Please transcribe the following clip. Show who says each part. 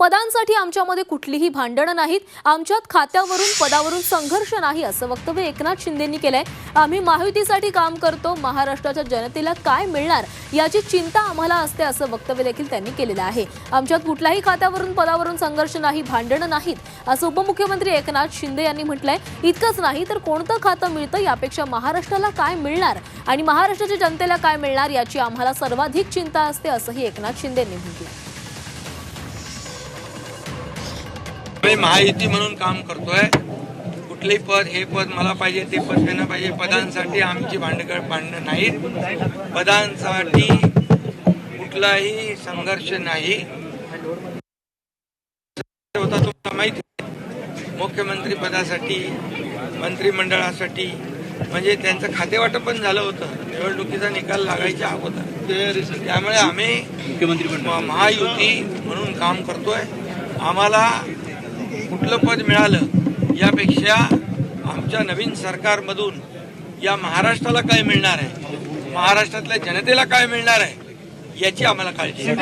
Speaker 1: पदांसाठी आमच्यामध्ये कुठलीही भांडणं नाहीत. आमच्यात खात्यावरून पदावरून संघर्ष नाही असं वक्तव्य एकनाथ शिंदेंनी केलंय. आम्ही महायुतीसाठी काम करतो महाराष्ट्राच्या जनतेला काय मिळणार याची चिंता आम्हाला असते असं वक्तव्य देखील त्यांनी केलेलं आहे. आमच्यात कुठल्याही खात्यावरून पदावरून संघर्ष नाही भांडणं नाहीत असं उपमुख्यमंत्री एकनाथ शिंदे यांनी म्हटलंय. इतकंच नाही तर कोणतं खातं मिळतं यापेक्षा महाराष्ट्राला काय मिळणार आणि महाराष्ट्राच्या जनतेला काय मिळणार याची आम्हाला सर्वाधिक चिंता असते असंही एकनाथ शिंदेंनी आहे
Speaker 2: आम्ही महायुती म्हणून काम करतोय. कुठलंही पद हे पद मला पाहिजे ते पद देणं पाहिजे. पदांसाठी आमची भांडगड भांडणं नाहीत. पदांसाठी कुठलाही संघर्ष नाही. होता तुम्हाला माहिती. मुख्यमंत्री पदासाठी मंत्रिमंडळासाठी म्हणजे त्यांचं खातेवाटप पण झालं होतं. निवडणुकीचा निकाल लागायच्या अगोदर. त्यामुळे आम्ही म- महायुती म्हणून काम करतोय. आम्हाला कुठलं पद मिळालं यापेक्षा आमच्या नवीन सरकारमधून या महाराष्ट्राला काय मिळणार आहे? महाराष्ट्रातल्या जनतेला काय मिळणार आहे? याची आम्हाला काळजी